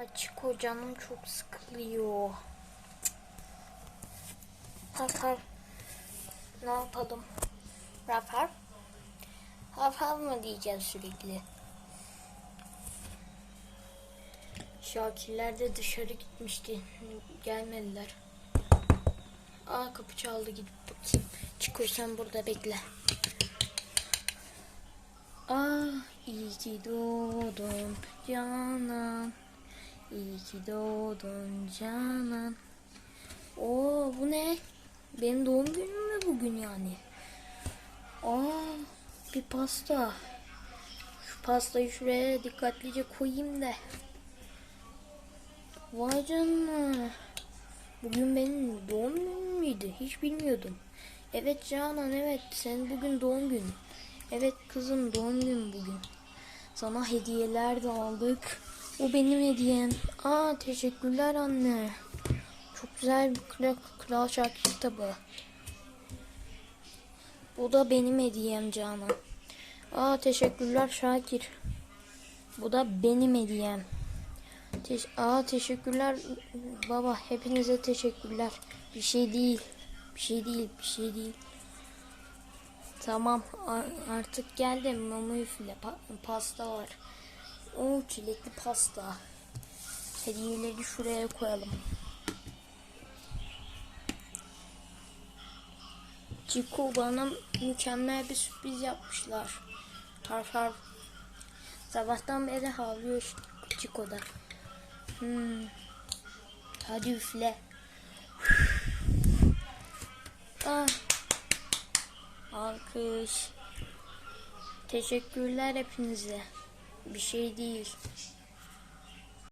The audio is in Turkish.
Açık o canım çok sıkılıyor. Harf. Ne yapalım? Harf harf mı diyeceğiz sürekli? Şakirler de dışarı gitmişti. Gelmediler. Aa kapı çaldı gidip bakayım. Çiko sen burada bekle. Aa iyi ki doğdun Canan. İyi ki doğdun Canan. Oo bu ne? Benim doğum günüm mü bugün yani? Aa bir pasta. Şu pastayı şuraya dikkatlice koyayım da. Vay canına. Bugün benim doğum günüm müydü? Hiç bilmiyordum. Evet Canan evet senin bugün doğum günün. Evet kızım doğum günün bugün. Sana hediyeler de aldık. O benim hediyem. Aa teşekkürler anne. Çok güzel bir Kral, Kral Şakir kitabı. Bu da benim hediyem Canan. Aa teşekkürler Şakir. Bu da benim hediyem. Teş Aa teşekkürler baba. Hepinize teşekkürler. Bir şey değil. Bir şey değil. Bir şey değil. Tamam artık geldim. Mama üfle. Pa- pasta var. O çilekli pasta. Hediyeleri şuraya koyalım. Chico bana mükemmel bir sürpriz yapmışlar. Harf harf. Sabahtan beri havlıyor Chico'da. Hmm. Hadi üfle. ah. Alkış. Teşekkürler hepinize. Bir şey değil.